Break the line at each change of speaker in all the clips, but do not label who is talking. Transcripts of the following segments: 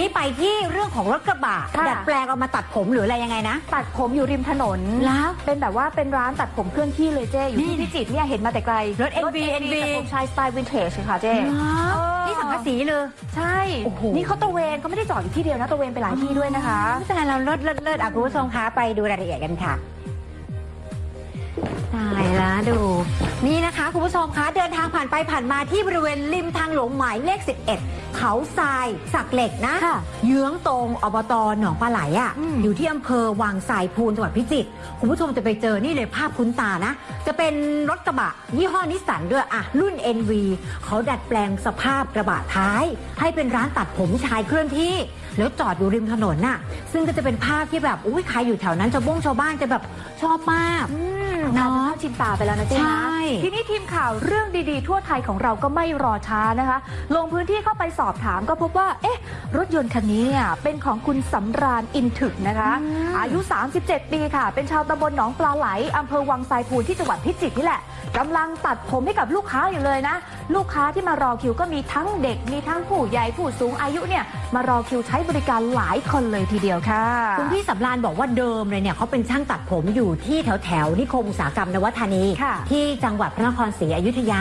นี่ไปที่เรื่องของรถกระบะ
ค่ะ
ดัดแปลงเอามาตัดผมหรืออะไรยังไงนะ
ตัดผมอยู่ริมถนน
แล้ว
เป็นแบบว่าเป็นร้านตัดผมเคลื่อนที่เลยเจ๊อยู่
นี่
ที่พิจิตรเนี่ยเห็นมาแต่ไกล
รถ NV NV
ตัดผมชายสไตล์วินเทจค่ะเจ๊
ว้าวนี่สังกะสีเลย
ใช่
โอ้โห
นี่เขาตระเวนเขาไม่ได้จอดอยู่ที่เดียวนะตระเวนไปหลายที่ด้วยนะคะ
แต่เราเลิศเลิศเลิศอะคุณผู้ชมคะไปดูรายละเอียดกันค่ะตายแล้วดู นี่นะคะคุณผู้ชมคะเดินทางผ่านไปผ่านมาที่บริเวณริมทางหลวงหมายเลข 11 เขาทรายสักเหล็กนะ
ค่ะ
เยื้องตรงอบตหนองปลาไหลอะ
อืม
อยู่ที่อำเภอวังทรายพูนจังหวัดพิจิตรคุณผู้ชมจะไปเจอนี่เลยภาพคุ้นตานะ จะเป็นรถกระบะ ยี่ห้อนิสสันด้วยอะรุ่น NV เขาดัดแปลงสภาพกระบะท้าย ให้เป็นร้านตัดผมชายเคลื่อนที่แล้วจอดอยู่ริมถนนน่ะ ซึ่งก็จะเป็นภาพที่แบบอุ้ยใครอยู่แถวนั้นชาวบ้งชาวบ้านจะแบบชอบมาก
อืม
เนอะ
น่าจะชินตาไปแล้วนะเจ๊
ใช่
นะทีนี้ทีมข่าวเรื่องดีๆ ทั่วไทยของเราก็ไม่รอช้านะคะ ลงพื้นที่เข้าไปสอบถามก็พบว่า เอ๊ะ รถยนต์คันนี้เนี่ยเป็นของคุณสำราญอินถึกนะคะ
อืม
อายุ 37 ปีค่ะ เป็นชาวตำบลหนองปลาไหลอำเภอวังไซพูนที่จังหวัดพิจิตรนี่แหละกำลังตัดผมให้กับลูกค้าอยู่เลยนะ ลูกค้าที่มารอคิวก็มีทั้งเด็ก มีทั้งผู้ใหญ่ผู้สูงอายุเนี่ยมารอคิวใช้บริการหลายคนเลยทีเดียวค่ะ
คุณพี่สำรานบอกว่าเดิมเลยเนี่ยเขาเป็นช่างตัดผมอยู่ที่แถวแถวๆนิคมอุตสาหกรรมนวัฒธานี
ค่ะ
ที่จังหวัดพระนครศรีอยุธยา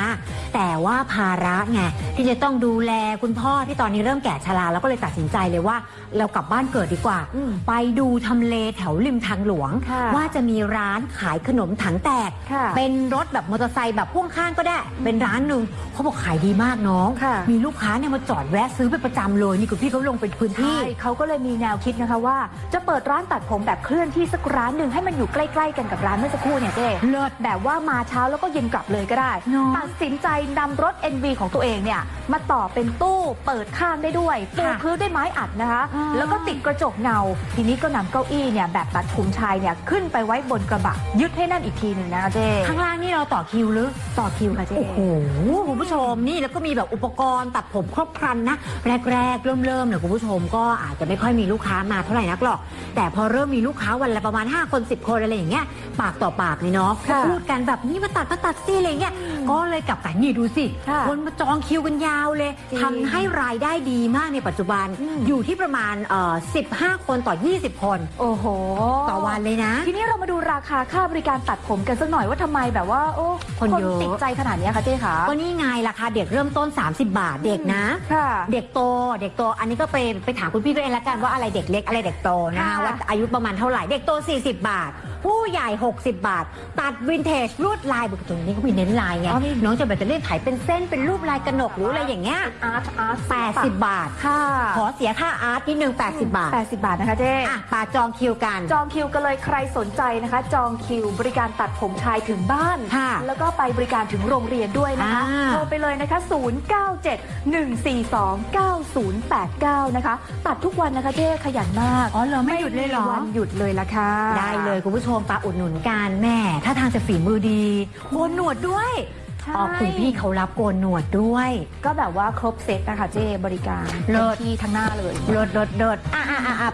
แต่ว่าภาระไงที่จะต้องดูแลคุณพ่อที่ตอนนี้เริ่มแก่ชราแล้วก็เลยตัดสินใจเลยว่า เรากลับบ้านเกิดดีกว่า
อืม
ไปดูทำเลแถวริมทางหลวง
ค่ะ
ว่าจะมีร้านขายขนมถังแตก
ค่ะ
เป็นรถแบบมอเตอร์ไซค์แบบพ่วงข้างก็ได้ เป็นร้านหนึ่งเขาบอกขายดีมากน้อง
ค่ะ
มีลูกค้าเนี่ยมาจอดแวะซื้อเป็นประจำเลยนี่คุณพี่เขาลงเป็นพื้นที่
ใช่เขาก็เลยมีแนวคิดนะคะว่า จะเปิดร้านตัดผมแบบเคลื่อนที่สักร้านหนึ่งให้มันอยู่ใกล้ๆกันกับร้านเมื่อสักครู่เนี่ยเจ๊
เลิศ
แบบว่ามาเช้าแล้วก็เย็นกลับเลยก็ได้
เนอะ
ตัดสินใจนำรถ NV ของตัวเองเนี่ยมาต่อเป็นตู้เปิดข้างได้ด้วยปู
ค่ะ
พื้นด้วยไม้อัดนะคะ
อ๋อ
แล้วก็ติดกระจกเงา ทีนี้ก็นำเก้าอี้เนี่ยแบบตัดผมชายเนี่ยขึ้นไปไว้บนกระบะยึดให้แนั่นอีกทีหนึ่งนะคะเจ๊
ข้างล่างนี่เราต่อคิวหรือ
ต่อคิวค่ะเจ๊
โอ้โหคุณผู้ชมนี่แล้วก็มีแบบอุปกรณ์ตัดผมครบครันนะ แรกๆ เริ่มๆเนี่ยคุณผู้ชมก็อาจจะไม่ค่อยมีลูกค้ามาเท่าไหร่นักหรอก แต่พอเริ่มมีลูกค้าวันละประมาณ 5 คน 10 คนอะไรอย่างเงี้ยปากต่อปากเลยเนาะ
ค่ะ
พูดกันแบบนี้มาตัดมาตัดสิอะไรเงี้ยก็เลยกลับกันนี่ดูสิ
ค่ะ
คนมาจองคิวกันยาวเลย
จริง
ทำให้รายได้ดีมากในปัจจุบัน
อืม
อยู่ที่ประมาณเอ่อ15 คนต่อ 20 คน
โอ้โห
ต่อวันเลยนะ
ทีนี้เรามาดูราคาค่าบริการตัดผมกันสักหน่อยว่าทำไมแบบว่า โอ้
คนเยอะ
ติดใจขนาดเนี้ยคะเจ๊คะ
ก็นี่ไงราคาเด็กเริ่มต้น 30 บาทเด็กนะ
ค่ะ
เด็กโตเด็กโตอันนี้ก็ไปไปถามคุณพี่ก็เองละกันว่าอะไรเด็กเล็กอะไรเด็กโตนะคะ
ค่ะ
ว่าอายุประมาณเท่าไหร่เด็กโต 40 บาท ผู้ใหญ่ 60 บาท ตัดวินเทจลวดลายบุกตรงนี้เขามีเน้นลายไง
อ๋อมี
น้องจะแบบจะเล่นไถเป็นเส้นเป็นรูปลายกระหนกหรืออะไรอย่างเงี้ย
อาร์ตอาร์ต
80 บาท
ค่ะ
ขอเสียค่าอาร์ตนิดนึง80 บาท
80 บาทนะคะเจ๊
อะปาจองคิวกัน
จองคิวกันเลยใครสนใจนะคะ จองคิวบริการตัดผมชายถึงบ้าน
ค่ะ
แล้วก็ไปบริการถึงโรงเรียนด้วยนะคะ
อ่า
โทรไปเลยนะคะ 0971429089 นะคะ ตัดทุกวันนะคะเจ๊ขยันมาก
อ๋อเหรอไม่หยุดเลยเหรอ
ไม่มีวันหยุดเลยละค่ะ
ได้เลยคุณผู้ชมปาอุดหนุนกันแม่ถ้าทางจะฝีมือดีโกนหนวดด้วย
ใช่
อ๋อคุณพี่เขารับโกนหนวดด้วย
ก็แบบว่าครบเซตนะคะเจ๊บริการ
เลิศ
ต็มที่ทั้งหน้าเลย
รถรถรถอะอะอะอะ